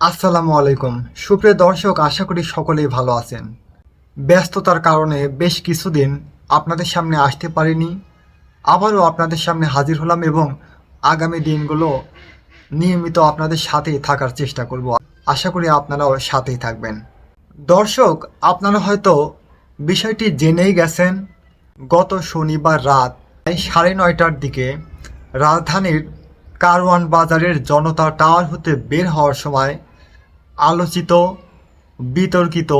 আসসালামু আলাইকুম। সুপ্রিয় দর্শক, আশা করি সকলেই ভালো আছেন। ব্যস্ততার কারণে বেশ কিছুদিন আপনাদের সামনে আসতে পারিনি। আবারও আপনাদের সামনে হাজির হলাম এবং আগামী দিনগুলো নিয়মিত আপনাদের সাথেই থাকার চেষ্টা করব। আশা করি আপনারাও সাথেই থাকবেন। দর্শক, আপনারা হয়তো বিষয়টি জেনেই গেছেন, গত শনিবার রাত সাড়ে নয়টার দিকে রাজধানীর কারওয়ান বাজারের জনতা টাওয়ার হতে বের হওয়ার সময় আলোচিত, বিতর্কিত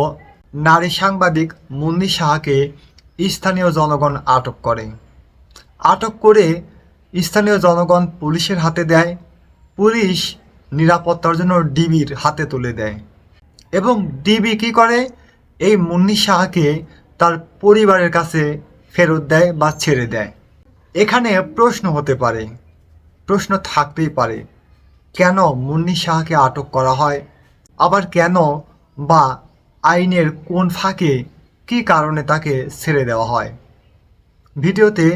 নারী সাংবাদিক মুন্নি সাহাকে স্থানীয় জনগণ আটক করে। আটক করে স্থানীয় জনগণ পুলিশের হাতে দেয়, পুলিশ নিরাপত্তার জন্য ডিবির হাতে তুলে দেয়। এবং ডিবি কী করে? এই মুন্নি সাহাকে তার পরিবারের কাছে ফেরত দেয় বা ছেড়ে দেয়। এখানে প্রশ্ন হতে পারে, প্রশ্ন থাকতেই পারে, কেন মুন্নি শাহকে আটক করা হয়? আবার কেন বা আইনের কোন ফাঁকে কী কারণে তাকে ছেড়ে দেওয়া হয়? ভিডিওতে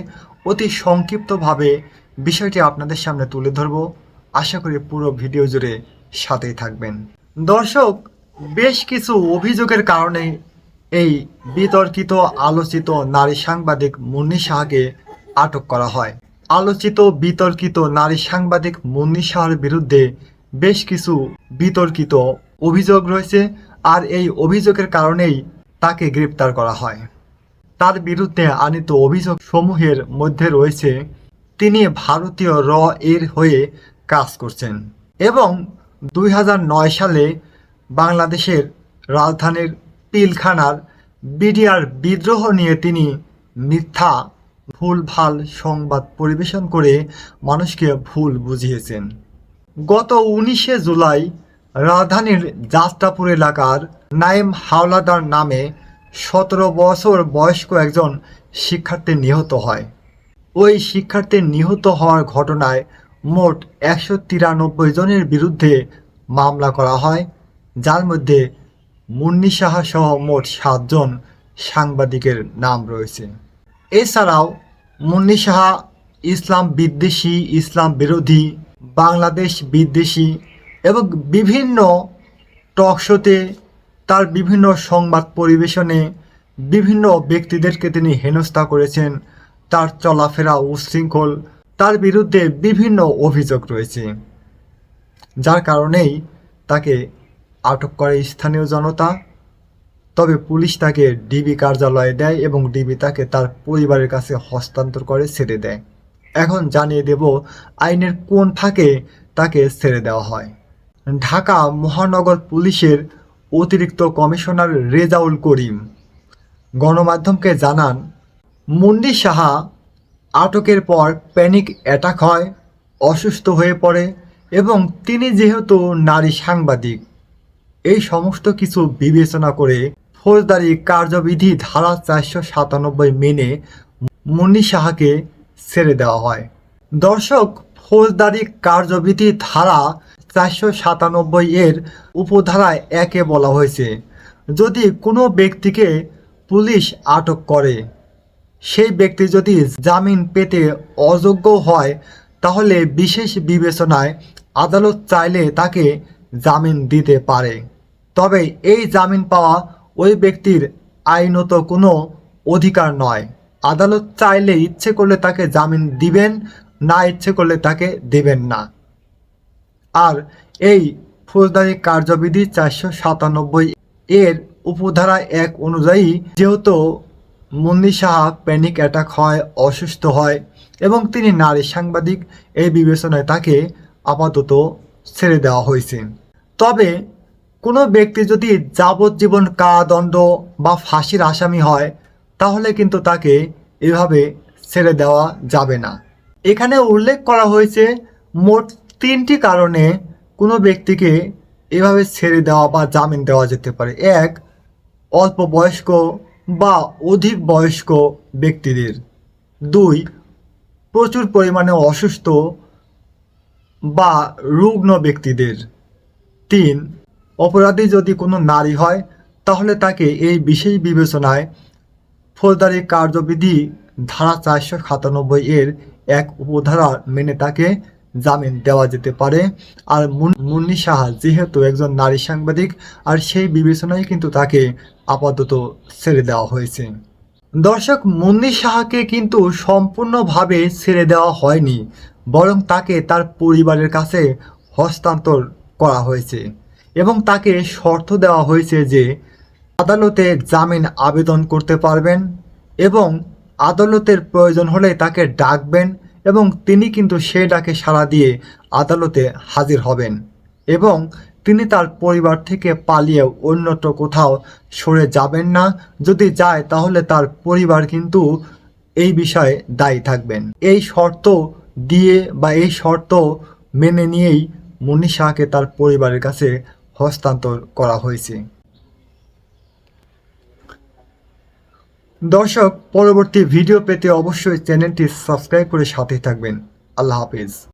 অতি সংক্ষিপ্তভাবে বিষয়টি আপনাদের সামনে তুলে ধরব। আশা করি পুরো ভিডিও জুড়ে সাথেই থাকবেন। দর্শক, বেশ কিছু অভিযোগের কারণে এই বিতর্কিত আলোচিত নারী সাংবাদিক মুন্নি শাহকে আটক করা হয়। আলোচিত বিতর্কিত নারী সাংবাদিক মুন্নি শাহর বিরুদ্ধে বেশ কিছু বিতর্কিত অভিযোগ রয়েছে আর এই অভিযোগের কারণেই তাকে গ্রেপ্তার করা হয়। তার বিরুদ্ধে আনিত অভিযোগ সমূহের মধ্যে রয়েছে, তিনি ভারতীয় র এর হয়ে কাজ করছেন এবং দুই হাজার নয় সালে বাংলাদেশের রাজধানীর পিলখানার বিডিআর বিদ্রোহ নিয়ে তিনি মিথ্যা, ভুলভাল সংবাদ পরিবেশন করে মানুষকে ভুল বুঝিয়েছেন। গত উনিশে জুলাই রাজধানীর যাত্রাপুর এলাকার নাইম হাওলাদার নামে সতেরো বছর বয়স্ক একজন শিক্ষার্থী নিহত হয়। ওই শিক্ষার্থীর নিহত হওয়ার ঘটনায় মোট একশো তিরানব্বই জনের বিরুদ্ধে মামলা করা হয়, যার মধ্যে মুন্নি সাহা সহ মোট সাতজন সাংবাদিকের নাম রয়েছে। এছাড়াও মুন্নি সাহা ইসলাম বিদ্বেষী, ইসলাম বিরোধী, বাংলাদেশ বিদ্বেষী এবং বিভিন্ন টক শোতে তার বিভিন্ন সংবাদ পরিবেশনে বিভিন্ন ব্যক্তিদেরকে তিনি হেনস্থা করেছেন। তার চলাফেরা উশৃঙ্খল, তার বিরুদ্ধে বিভিন্ন অভিযোগ রয়েছে। যার কারণেই তাকে আটক করে স্থানীয় জনতা। তবে পুলিশ তাকে ডিবি কার্যালয়ে দেয় এবং ডিবি তাকে তার পরিবারের কাছে হস্তান্তর করে ছেড়ে দেয়। এখন জানিয়ে দেব, আইনের কোন ফাঁকে তাকে ছেড়ে দেওয়া হয়। ঢাকা মহানগর পুলিশের অতিরিক্ত কমিশনার রেজাউল করিম। গণমাধ্যমকে জানান, মুন্ডি সাহা আটকের পর প্যানিক অ্যাটাক হয়, অসুস্থ হয়ে পড়ে এবং তিনি যেহেতু নারী সাংবাদিক, এই সমস্ত কিছু বিবেচনা করে ফৌজদারি কার্যবিধি ধারা চারশো সাতানব্বই মেনে মুন্নি সাহাকে ছেড়ে দেওয়া হয়। দর্শক, ফৌজদারি কার্যবিধি ধারা চারশো সাতানব্বই এর উপধারায় একে বলা হয়েছে। যদি কোনো ব্যক্তিকে পুলিশ আটক করে, সেই ব্যক্তি যদি জামিন পেতে অযোগ্য হয়, তাহলে বিশেষ বিবেচনায় আদালত চাইলে তাকে জামিন দিতে পারে। তবে এই জামিন পাওয়া ওই ব্যক্তির আইনত কোনো অধিকার নয়। আদালত চাইলে ইচ্ছে করলে তাকে জামিন দিবেন, না ইচ্ছে করলে তাকে দেবেন না। আর এই ফৌজদারি কার্যবিধি চারশো সাতানব্বই এর উপধারা এক অনুযায়ী যেহেতু মুন্নি সাহা প্যানিক অ্যাটাক হয়, অসুস্থ হয় এবং তিনি নারী সাংবাদিক, এই বিবেচনায় তাকে আপাতত ছেড়ে দেওয়া হয়েছে। তবে কোনো ব্যক্তি যদি যাবজ্জীবন কারাদণ্ড বা ফাঁসির আসামি হয়, তাহলে কিন্তু তাকে এভাবে ছেড়ে দেওয়া যাবে না। এখানে উল্লেখ করা হয়েছে, মোট তিনটি কারণে কোনো ব্যক্তিকে এভাবে ছেড়ে দেওয়া বা জামিন দেওয়া যেতে পারে। এক, অল্প বয়স্ক বা অধিক বয়স্ক ব্যক্তিদের। দুই, প্রচুর পরিমাণে অসুস্থ বা রুগ্ন ব্যক্তিদের। তিন, অপরাধী যদি কোনো নারী হয়, তাহলে তাকে এই বিশেষ বিবেচনায় ফৌজদারি কার্যবিধি ধারা চারশো সাতানব্বই এর এক উপধারা মেনে তাকে জামিন দেওয়া যেতে পারে। আর মুন্নি সাহা যেহেতু একজন নারী সাংবাদিক, আর সেই বিবেচনায় কিন্তু তাকে আপাতত ছেড়ে দেওয়া হয়েছে। দর্শক, মুন্নি সাহাকে কিন্তু সম্পূর্ণভাবে ছেড়ে দেওয়া হয়নি, বরং তাকে তার পরিবারের কাছে হস্তান্তর করা হয়েছে এবং তাকে শর্ত দেওয়া হয়েছে যে আদালতে জামিন আবেদন করতে পারবেন এবং আদালতের প্রয়োজন হলে তাকে ডাকবেন এবং তিনি কিন্তু সে ডাকে সাড়া দিয়ে আদালতে হাজির হবেন এবং তিনি তার পরিবার থেকে পালিয়ে অন্যত্র কোথাও সরে যাবেন না। যদি যায়, তাহলে তার পরিবার কিন্তু এই বিষয়ে দায়ী থাকবেন। এই শর্ত দিয়ে বা এই শর্ত মেনে নিয়েই মনীষাকে তার পরিবারের কাছে হস্তান্তর করা হয়েছে। দর্শক পরবর্তী ভিডিও পেতে অবশ্যই চ্যানেলটি সাবস্ক্রাইব করে সাথে থাকবেন। আল্লাহ হাফেজ।